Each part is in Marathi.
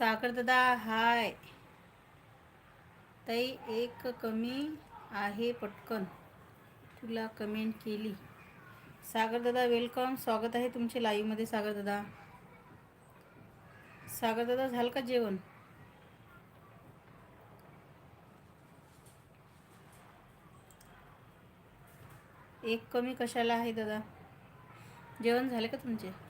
साखरदादा हाय. ताई एक कमी आहे पटकन. तुला कमेंट केली. सागरदादा वेलकम स्वागत आहे तुमचे लाईव्हमध्ये सागर दादा झालं का जेवण? एक कमी कशाला आहे दादा? जेवण झाले का तुमचे?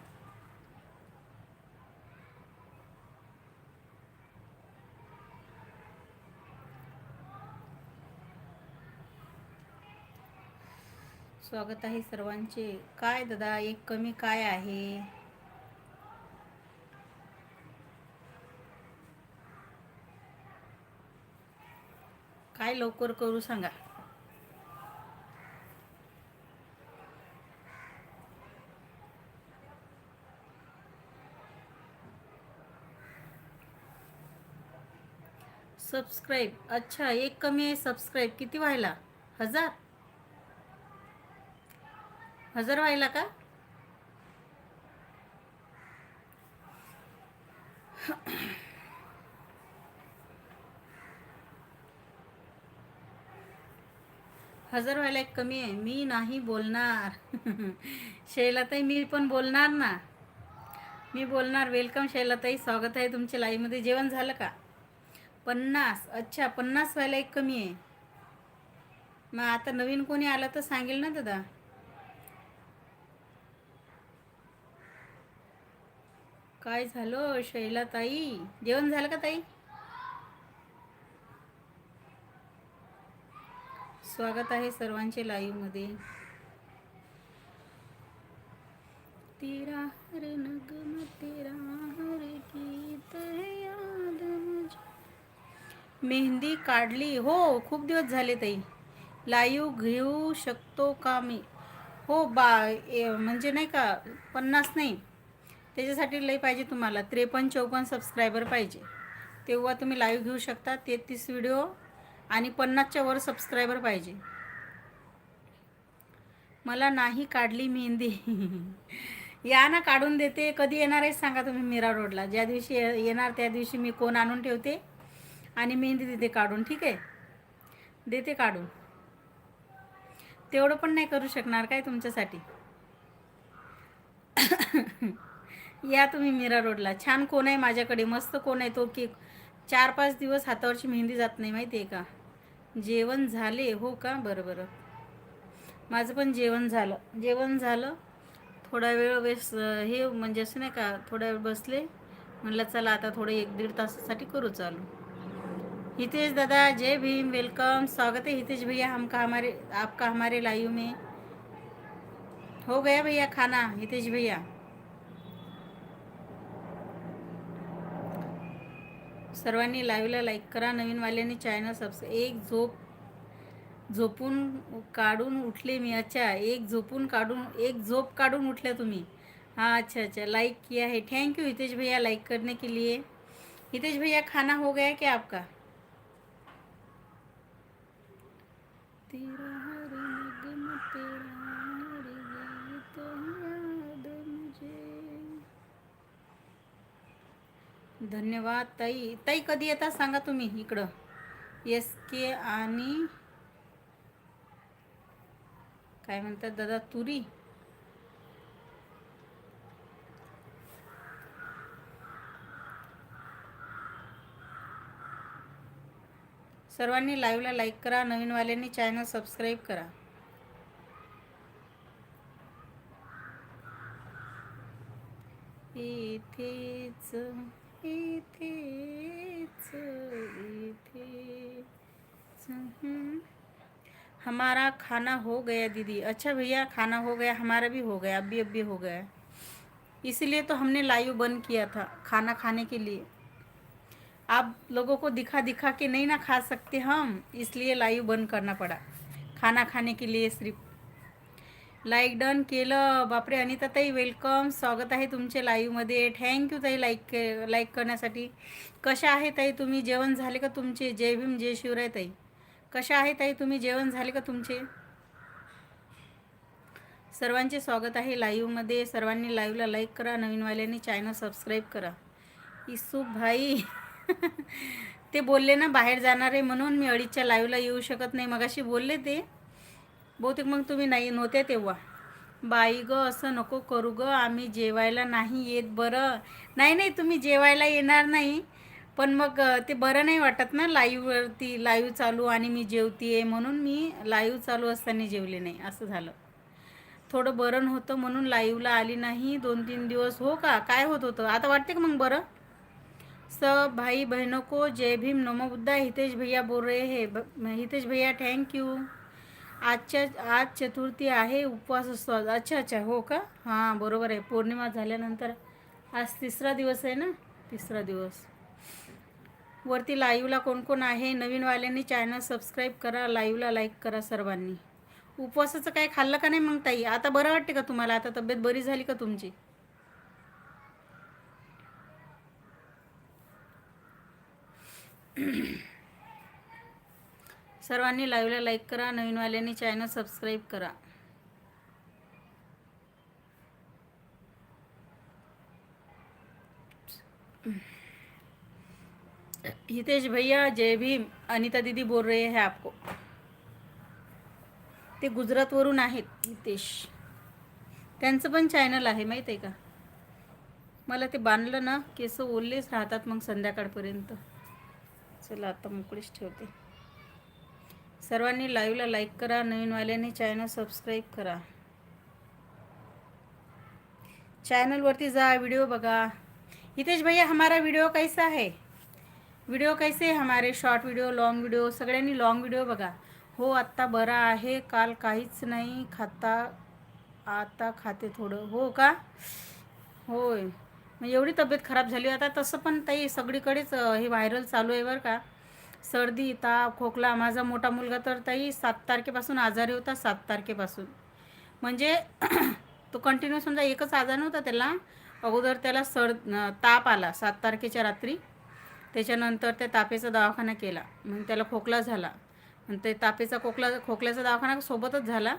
स्वागत आहे सर्वांचे. काय दादा एक कमी काय आहे? काय लवकर करू सांगा. सबस्क्राईब अच्छा एक कमी आहे सबस्क्राईब किती व्हायला? हजार? हजर व्हायला का? हजर व्हायला एक कमी आहे. मी नाही बोलणार. शैलाताई मी पण बोलणार ना. मी बोलणार. वेलकम शैलाताई स्वागत आहे तुमच्या लाईव्हमध्ये. जेवण झालं का? पन्नास. अच्छा पन्नास व्हायला एक कमी आहे. मग आता नवीन कोणी आलं तर सांगेल ना दादा. काय झालं शैला ताई? जेवण झालं का ताई? स्वागत आहे सर्वांचे लाईव्हमध्ये. तेरा हर नगम तेरा हर गीत याद मेहंदी काढली. हो खूप दिवस झाले ताई. लाईव्ह घेऊ शकतो का मी? हो बा म्हणजे नाही का पन्नास नाही. त्याच्यासाठी लई पाहिजे तुम्हाला. त्रेपन्न चौपन्न सबस्क्रायबर पाहिजे. तेव्हा तुम्ही लाईव्ह घेऊ शकता. तेहतीस व्हिडिओ आणि पन्नासच्या वर सबस्क्रायबर पाहिजे. मला नाही काढली मेहंदी. या ना काढून देते. कधी येणार आहे सांगा तुम्ही मीरा रोडला. ज्या दिवशी ये- येणार त्या दिवशी मी कोण आणून ठेवते आणि मेहंदी देते काढून. ठीक आहे? देते काढून. तेवढं पण नाही करू शकणार काय तुमच्यासाठी? या तुम्ही मीरा रोडला. छान कोण आहे माझ्याकडे? मस्त कोण आहे तो की चार पाच दिवस हातावरची मेहंदी जात नाही माहिती आहे का? जेवण झाले हो का? बरं बरं. माझं पण जेवण झालं. जेवण झालं. थोडा वेळ वेस हे म्हणजे असं नाही का थोडा वेळ बसले. म्हणलं चला आता थोडं एक दीड तासासाठी करू चालू. हितेश दादा जय भीम वेलकम. स्वागत है हितेश भैया हमका हमारे आपका हमारे लाइव में. हो गया भैया खाना हितेश भैया? सर्वांनी लाईव्हला लाईक करा. नवीनवाल्यांनी चॅनल सबस एक झोप झोपून काढून उठले मी. अच्छा एक झोपून काढून एक झोप काढून उठल्या तुम्ही. हाँ अच्छा अच्छा. लाइक किया है. थैंक यू हितेश भैया लाइक करने के लिए. हितेश भैया खाना हो गया क्या आपका? तेरा हर नगम तेरा हर गीत याद मुझे धन्यवाद. ताई ताई कधी येतात सांगा तुम्ही इकडं. एस के आणि काय म्हणतात दादा तुरी. सर्वांनी लाईव्हला लाईक करा नवीनवाल्यांनी चॅनल सबस्क्राईब करा. इथेच इथेच इथेच हम्म. हमारा खाना हो गया दीदी। अच्छा भैया, खाना हो गया, हमारा भी हो गया अभी अभी हो गया। इसलिए तो हमने लाइव बंद किया था खाना खाने के लिए। आप लोगों को दिखा दिखा के नहीं ना खा सकते हम, इसलिए लाइव बंद करना पड़ा। खाना खाने के लिए सिर्फ़ लाईक डन केलं. बापरे अनिता ताई वेलकम स्वागत आहे तुमचे लाईव्हमध्ये थँक्यू ताई लाईक लाईक करण्यासाठी. कशा आहे ताई तुम्ही? जेवण झाले का तुमचे? जय भीम जय शिवराय ताई. कशा आहे ताई तुम्ही? जेवण झाले का तुमचे? सर्वांचे स्वागत आहे लाईव्हमध्ये सर्वांनी लाईव्हला लाईक करा. नवीनवाल्यांनी चॅनल सबस्क्राईब करा. इसू भाई. ते बोलले ना बाहेर जाणार आहे म्हणून मी अडीचच्या लाईव्हला येऊ शकत नाही. मगाशी बोलले ते. बहुतेक मग तुम्ही नाही नव्हते तेव्हा. बाई ग असं नको करू ग आम्ही जेवायला नाही येत बरं. नाही नाही तुम्ही जेवायला येणार नाही. पण मग ते बरं नाही वाटत ना लाईव्हवरती लाईव्ह चालू आणि मी जेवतीये म्हणून मी लाईव्ह चालू असताना जेवले नाही असं झालं. थोडं बरं नव्हतं म्हणून लाईव्हला आली नाही दोन तीन दिवस. हो का? काय होत होतं? आता वाटते का मग बरं? सब भाई बहनों को जय भीम नमो बुद्धा हितेश भैया बोल रहे हैं. ब- हितेश भैया थँक्यू आजच्या आज चतुर्थी आहे उपवास असतो आज अच्छा अच्छा हो का? हां बरोबर आहे. पौर्णिमा झाल्यानंतर आज तिसरा दिवस आहे ना? तिसरा दिवस. वरती लाईव्हला कोण कोण आहे? नवीनवाल्यांनी चॅनल सबस्क्राईब करा लाईव्हला लाईक करा सर्वांनी. उपवासाचं काय खाल्लं का नाही मग ताई? आता बरं वाटते का तुम्हाला? आता तब्येत बरी झाली का तुमची? सर्वांनी लाईव्हला लाईक करा नवीनवाल्यांनी चॅनल सबस्क्राईब करा. हितेश भैया जय भीम. अनिता दीदी बोल रहे हैं आपको. ते गुजरातवरून आहेत हितेश. त्यांचं पण चॅनल आहे माहीत आहे का? मला ते बांधलं ना केस ओललेच राहतात मग संध्याकाळपर्यंत. चला आता मोकळीच ठेवते. सर्वांनी लाईव्हला लाईक करा नवीनवाल्यांनी चॅनल सबस्क्राईब करा. चॅनलवरती जा व्हिडिओ बघा. हितेश भैया हमारा व्हिडिओ कैसा आहे व्हिडिओ कैसे हमारे? शॉर्ट व्हिडिओ लॉंग व्हिडिओ सगळ्यांनी लॉंग व्हिडिओ बघा. हो आत्ता बरा आहे. काल काहीच नाही. खाता आता खाते थोडं. हो का? होय. मग एवढी तब्येत खराब झाली. आता तसं पण ताई सगळीकडेच हे व्हायरल चालू आहे बरं का. सर्दी ताप खोकला. माझा मोठा मुलगा तर ताई सात तारखेपासून आजारी होता सात तारखेपासून. म्हणजे तो कंटिन्यू समजा एकच आजार नव्हता त्याला. अगोदर त्याला सर ताप आला सात तारखेच्या रात्री. त्याच्यानंतर त्या तापेचा दवाखाना केला. मग त्याला खोकला झाला. मग ते तापेचा खोकला खोकल्याचा दवाखाना सोबतच झाला.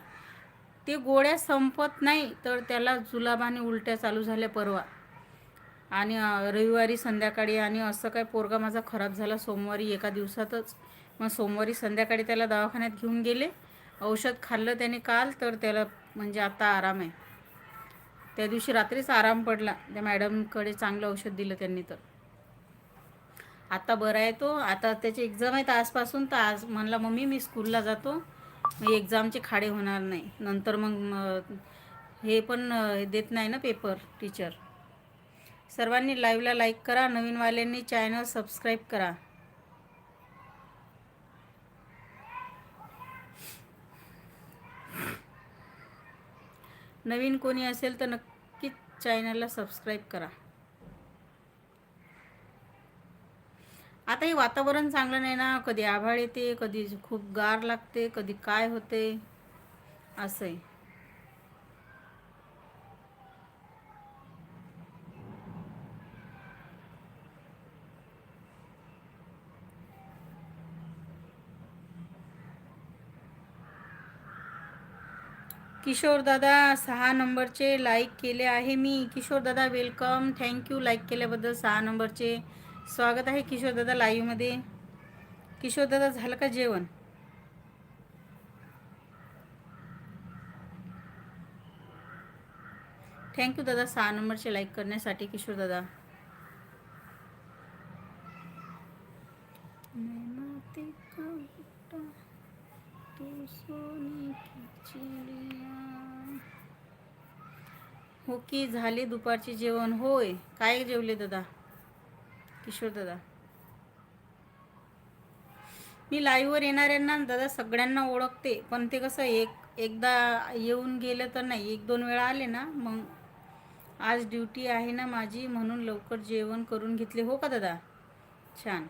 ते गोळ्या संपत नाही तर त्याला जुलाब आणि उलट्या चालू झाल्या परवा. आणि रविवारी संध्याकाळी आणि असं काय पोरगा माझा खराब झाला सोमवारी एका दिवसातच. मग सोमवारी संध्याकाळी त्याला दवाखान्यात घेऊन गेले. औषध खाल्लं त्याने काल तर त्याला म्हणजे आता आराम आहे. त्या दिवशी रात्रीच आराम पडला. त्या मॅडमकडे चांगलं औषध दिलं त्यांनी तर. आता बरं आहे तो. आता त्याची एक्झाम आहेत आजपासून तर आज म्हणला मम्मी मी स्कूलला जातो. एक्झामचे खाडे होणार नाही. नंतर मग हे पण देत नाही ना पेपर टीचर. सर्वांनी लाईव्हला लाईक करा नवीनवाल्यांनी चॅनल सबस्क्राईब करा. नवीन कोणी असेल तर नक्कीच चॅनलला सबस्क्राईब करा. आता हे वातावरण चांगलं नाही ना कधी आभाळ येते कधी खूप गार लागते कधी काय होते असं आहे किशोर दादा सहा नंबरचे लाईक केले आहे मी. किशोर दादा वेलकम थँक्यू लाईक केल्याबद्दल सहा नंबरचे स्वागत आहे किशोर दादा लाईव्हमध्ये किशोर दादा झालं का जेवण? थँक्यू दादा सहा नंबरचे लाईक करण्यासाठी किशोर तू सोने की चिडिया. हो की झाले दुपारचे जेवण. होय. काय जेवले दादा? किशोर दादा. मी लाईव्हवर येणाऱ्यांना दादा सगळ्यांना ओळखते. पण ते कसं एक एकदा येऊन गेलं तर नाही. एक दोन वेळा आले ना मग आज ड्युटी आहे ना माझी म्हणून लवकर जेवण करून घेतले. हो का दादा? छान.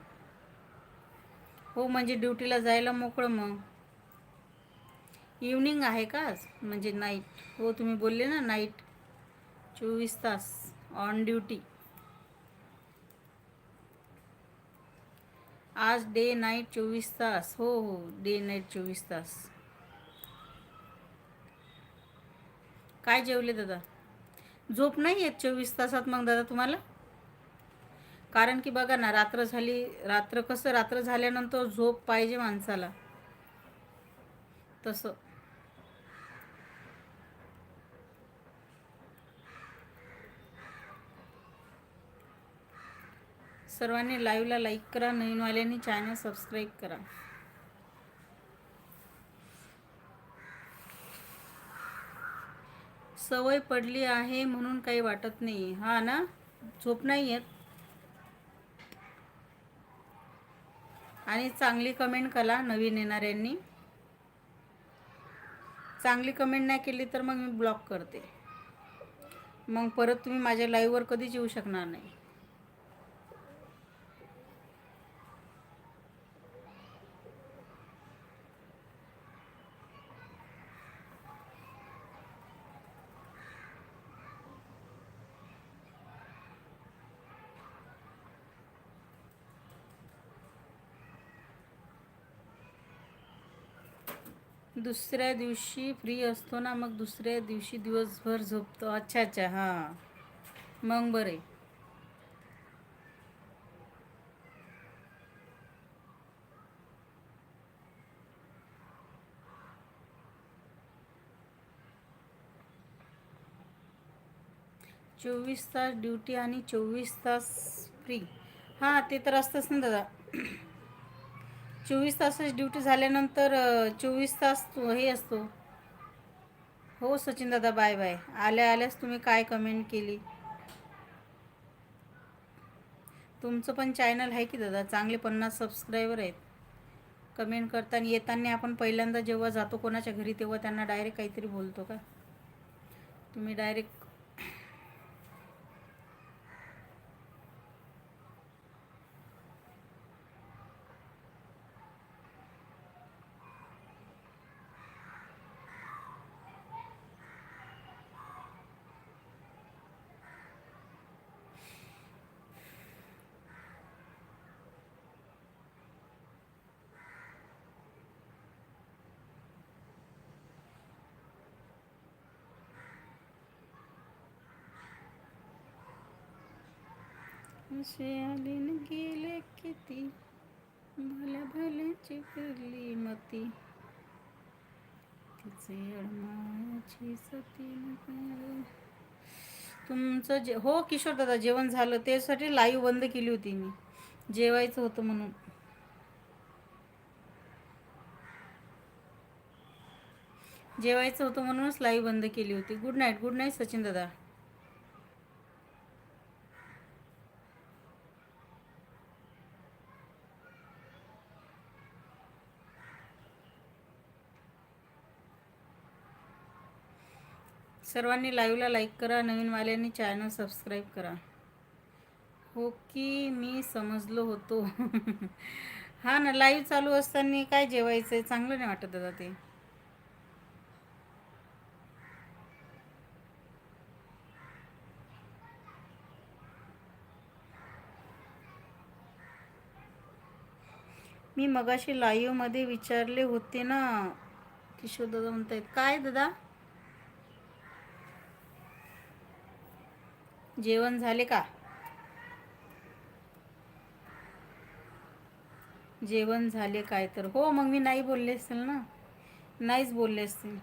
हो म्हणजे ड्युटीला जायला मोकळं मग. इवनिंग आहे का आज? म्हणजे नाईट हो तुम्ही बोलले ना नाईट चोवीस तास ऑन ड्युटी आज डे नाईट चोवीस तास. हो हो डे नाईट चोवीस तास. काय जेवले दादा? झोप नाही येत चोवीस तासात मग दादा तुम्हाला? कारण की बघा ना रात्र झाली रात्र कसं रात्र झाल्यानंतर झोप पाहिजे माणसाला. तसं. सर्वांनी लाईव्हला लाईक करा नवीनवाल्यांनी चॅनल सबस्क्राईब करा. सवय पडली आहे म्हणून काही वाटत नाही. हा ना? झोप नाही येत? आणि चांगली कमेंट करा नवीन येणाऱ्यांनी. चांगली कमेंट नाही केली तर मग मी ब्लॉक करते. मग परत तुम्ही माझ्या लाईव्हवर कधीच येऊ शकणार नाही. दुसऱ्या दिवशी फ्री असतो ना मग दुसऱ्या दिवशी दिवसभर झोपतो. अच्छा अच्छा हां. मग बरे चोवीस तास ड्युटी आणि चोवीस तास फ्री हां ते तर असतंच ना दादा. चोवीस तासाची ड्युटी झाल्यानंतर चोवीस तास हे असतो. हो सचिन दादा बाय बाय. आल्या आल्यास तुम्ही काय कमेंट केली? तुमचं पण चॅनल आहे की दादा? चांगले पन्नास सबस्क्रायबर आहेत. कमेंट करताना येताना आपण पहिल्यांदा जेव्हा जातो कोणाच्या घरी तेव्हा त्यांना डायरेक्ट काहीतरी बोलतो का? तुम्ही डायरेक्ट असे आलीन गेले किती? भल्या भल्याची फिरली मती. तिचे अडमाची सती तुमचं जे हो किशोर दादा जेवण झालं. त्यासाठी लाईव्ह बंद केली होती मी. जेवायचं होतं म्हणून. जेवायचं होतं म्हणूनच लाईव्ह बंद केली होती. Good night good night Sachin दादा. सर्वांनी लाईव्हला लाईक करा नवीनवाल्यांनी चॅनल सबस्क्राईब करा. हो की मी समजलो होतो. हा ना लाईव्ह चालू असताना काय जेवायचं आहे चांगलं नाही वाटत दादा ते. मी मगाशी लाईव्हमध्ये विचारले होते ना किशोर दादा म्हणतायत काय दादा? जेवण झाले का? जेवण झाले काय तर. हो मग मी नाही बोलले असेल ना? नाहीच बोलले असतील.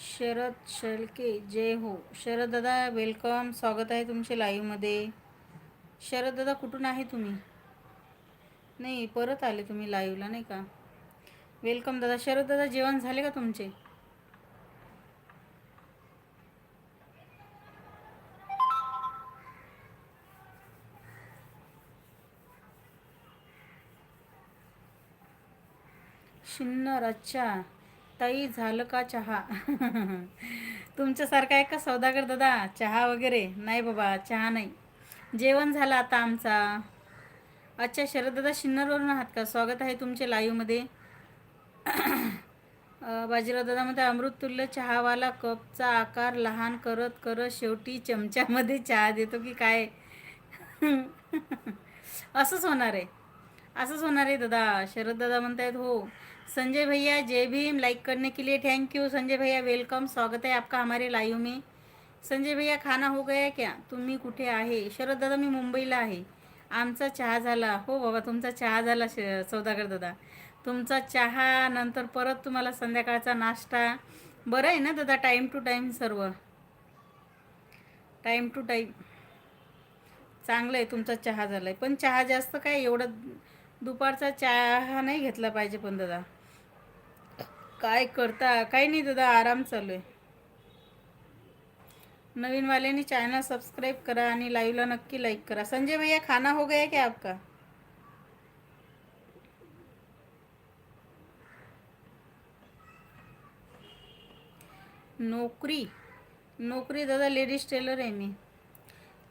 शरद शेळके जय हो. शरद दादा वेलकम स्वागत आहे तुमचे लाईव्हमध्ये शरद दादा कुठून आहे तुम्ही? नाही परत आले तुम्ही लाईव्हला नाही का? वेलकम दादा. शरद दादा जेवण झाले का तुमचे? शिन्नर अच्छा ताई झालं का चहा? तुमच्यासारखा आहे का सौदागर दादा चहा वगैरे? नाही बाबा चहा नाही. जेवण झालं आता आमचा. अच्छा शरद दादा शिन्नरवरून आहात का? स्वागत आहे तुमचे लाईव्हमध्ये बाजीराव दादा म्हणते अमृततुल्य चहावाला कपचा आकार लहान करत करत शेवटी चमच्यामध्ये चहा देतो की काय? असंच होणार आहे. असंच होणार आहे दादा. शरद दादा म्हणतायत हो संजय भैया जय भीम. लाइक करने के लिए थैंक यू संजय भैया वेलकम स्वागत है आपका हमारे लाईव में. संजय भैया खाना हो गया क्या? तुम्ही कुठे आहे? शरद दादा मी मुंबईला आहे. आमचा चहा झाला. हो बाबा तुमचा चहा झाला श सौदागर दादा. तुमचा चहा नंतर परत तुम्हाला संध्याकाळचा नाश्ता. बरं आहे ना दादा टाईम टू टाईम सर्व? टाईम टू टाईम चांगलं आहे तुमचा चहा झाला आहे पण चहा जास्त काय एवढं दुपारचा चहा नाही घेतला पाहिजे पण दादा. काय करता? काही नाही दादा आराम चालू आहे. नवीनवाल्याने चॅनल सबस्क्राईब करा आणि लाईव्हला नक्की लाईक करा. संजय भैया खाना हो गया क्या आपका? नोकरी. नोकरी दादा लेडीज टेलर आहे मी.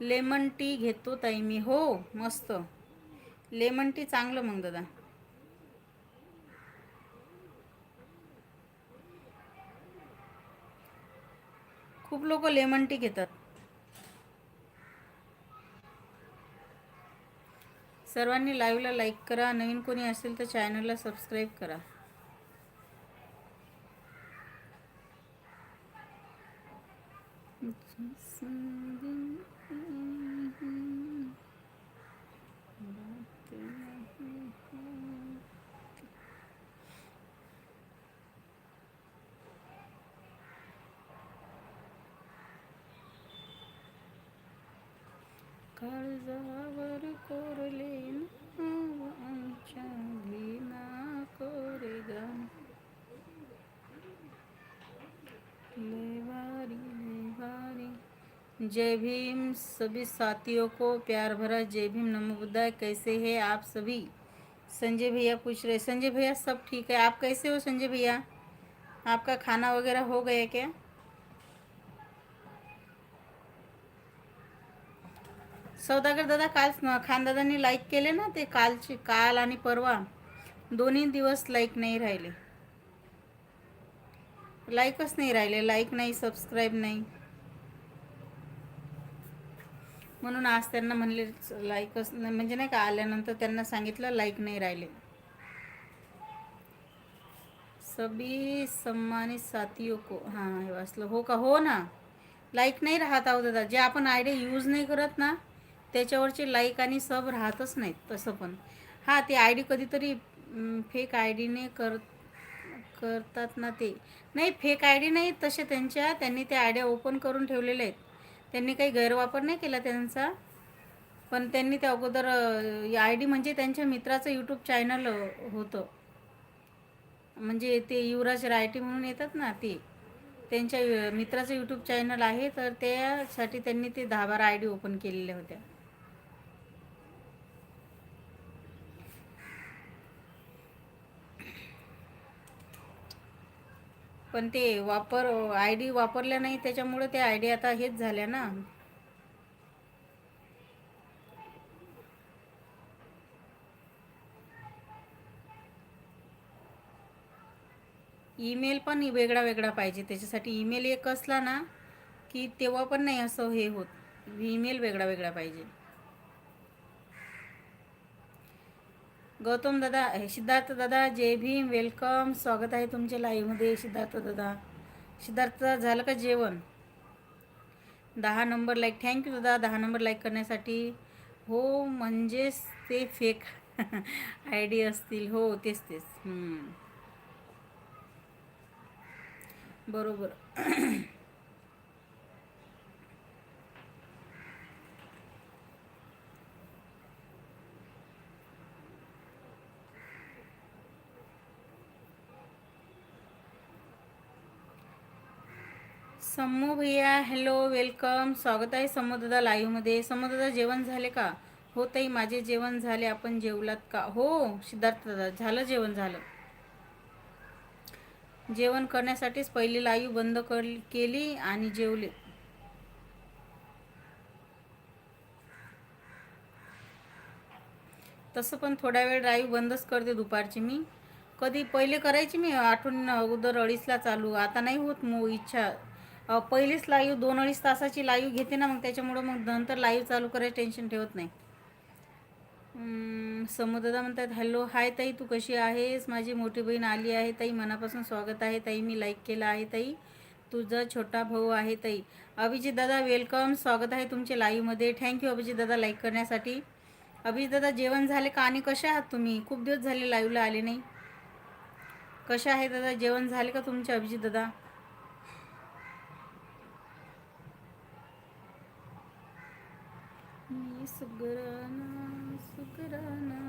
लेमन टी घेतो ताई मी. हो मस्त. लेमन टी चांगलं मग दादा. खूप लोक लेमन टी घेतात. सर्वांनी लाईव्हला लाईक करा. नवीन कोणी असेल तर चॅनलला सबस्क्राईब करा. काळजावर कोरले नाव आमच्या भीमा कोरेगा लेवारी लेवारी जय भीम, सभी साथियों को प्यार भरा जय भीम, नमो बुद्धाय, कैसे हैं आप सभी? संजय भैया पूछ रहे संजय भैया, सब ठीक है? आप कैसे हो संजय भैया? आपका खाना वगैरह हो गया क्या? सौदागर दादा, काल खानदादांनी लाईक केले ना ते? कालचे काल आणि परवा दोन्ही दिवस लाईक नाही राहिले. लाईकच नाही राहिले. लाईक नाही सबस्क्राईब नाही. म्हणून आज त्यांना म्हणले लाईकच म्हणजे नाही का आल्यानंतर त्यांना सांगितलं लाईक नाही राहिले. सभी सम्मानित साथियों को हां हे वाचलं. हो का? हो ना. लाईक नाही राहत आहो दादा. जे आपण आयडिया यूज नाही करत ना त्याच्यावरचे लाईक आणि सब राहतच नाहीत तसं पण. हां ते आय डी कधीतरी फेक आय डीने कर करतात ना ते. नाही फेक आय डी नाही तसे त्यांच्या. त्यांनी त्या आयडिया ओपन करून ठेवलेले आहेत. त्यांनी काही गैरवापर नाही केला त्यांचा. पण त्यांनी त्या अगोदर आय डी म्हणजे त्यांच्या मित्राचं यूट्यूब चॅनल होतं. म्हणजे ते युवराज रायटी म्हणून येतात ना ते. त्यांच्या मित्राचं यूट्यूब चॅनल आहे तर त्यासाठी त्यांनी ते दहा बारा आय डी ओपन केलेल्या होत्या. पण ते वापर आय डी वापरल्या नाही त्याच्यामुळे ते आय डी आता हेच झाल्या ना. ईमेल पण वेगळा वेगळा पाहिजे त्याच्यासाठी ईमेल एक असला ना की तेव्हा पण नाही असं हे होत. ईमेल वेगळा वेगळा पाहिजे. गौतम दादा सिद्धार्थ दादा जय भीम वेलकम स्वागत आहे तुमच्या लाईव्हमध्ये सिद्धार्थ दादा. सिद्धार्थ झालं का जेवण? दहा नंबर लाईक थँक्यू दादा दहा नंबर लाईक करण्यासाठी. हो म्हणजेच ते फेक आय डी असतील. हो तेच तेच. बरोबर. सम्मू भैया हॅलो वेलकम स्वागत आहे समोदादा लाईव्हमध्ये समोदादा जेवण झाले का? हो ताई माझे जेवण झाले. आपण जेवलात का? हो सिद्धार्थ दादा झालं जेवण झालं. जेवण करण्यासाठीच पहिली लाईव्ह बंद कर केली आणि जेवले. तसं पण थोड्या वेळ लाईव्ह बंदच करते दुपारची मी. कधी पहिले करायची मी आठवण अगोदर अडीचला चालू. आता नाही होत मो इच्छा. पहिलीच लाईव्ह दोन अडीच तासाची लाईव्ह घेते ना मग त्याच्यामुळं मग नंतर लाईव्ह चालू करायचं टेन्शन ठेवत नाही. समुद्रदा म्हणतात हॅलो हाय ताई तू कशी आहेस? माझी मोठी बहीण आली आहे ताई मनापासून स्वागत आहे ताई मी लाईक केलं आहे ताई. तुझा छोटा भाऊ आहे ताई. अभिजित दादा वेलकम स्वागत आहे तुमचे लाईव्हमध्ये. थँक्यू अभिजित दादा लाईक करण्यासाठी. अभिजित दादा जेवण झाले का आणि कसे आहात तुम्ही? खूप दिवस झाले लाईव्हला आले नाही. कसे आहे दादा? जेवण झाले का तुमचे अभिजित दादा? मी सुगराना सुगराना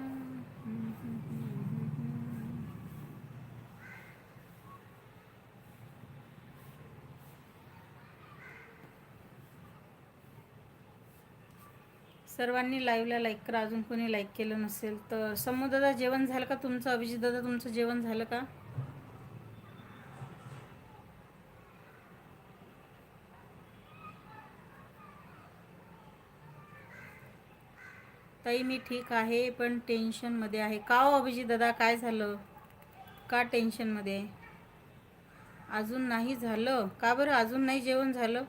सर्वांनी लाईव्हला लाईक करा. अजून कोणी लाईक केलं नसेल तर समोर दादा जेवण झालं का तुमचं? अभिजित दादा तुमचं जेवण झालं का? ताई मी ठीक आहे पण टेन्शनमध्ये आहे. का हो अभिजित दादा काय झालं? का टेन्शनमध्ये आहे अजून नाही झालं? का बरं? अजून नाही जेवण झालं?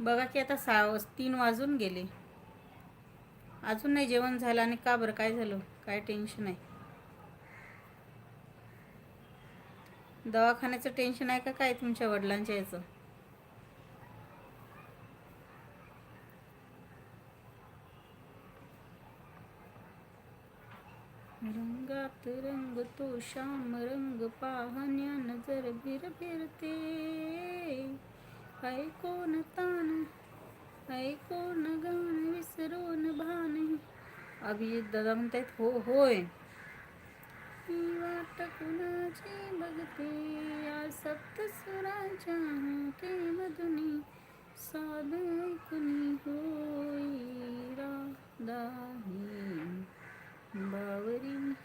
बघा की आता सा तीन वाजून गेले. अजून नाही जेवण झालं आणि का बरं? काय झालं? काय टेन्शन आहे? दवाखान्याचं टेन्शन आहे का काय तुमच्या वडिलांच्या याचं? रंगात रंग तो श्याम रंग पाहण्या नजर भिर फिरते. ऐकोन तान ऐकोन गाण विसरून भान. अभिजित दादा म्हणतायत हो होय. ही वाट कुणाची बघते? या सप्तस्वराच्या ते मधुनी साध ऐकुनी होई राधाही Bawering.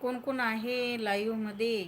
कोण कोण आहे लाईव्हमध्ये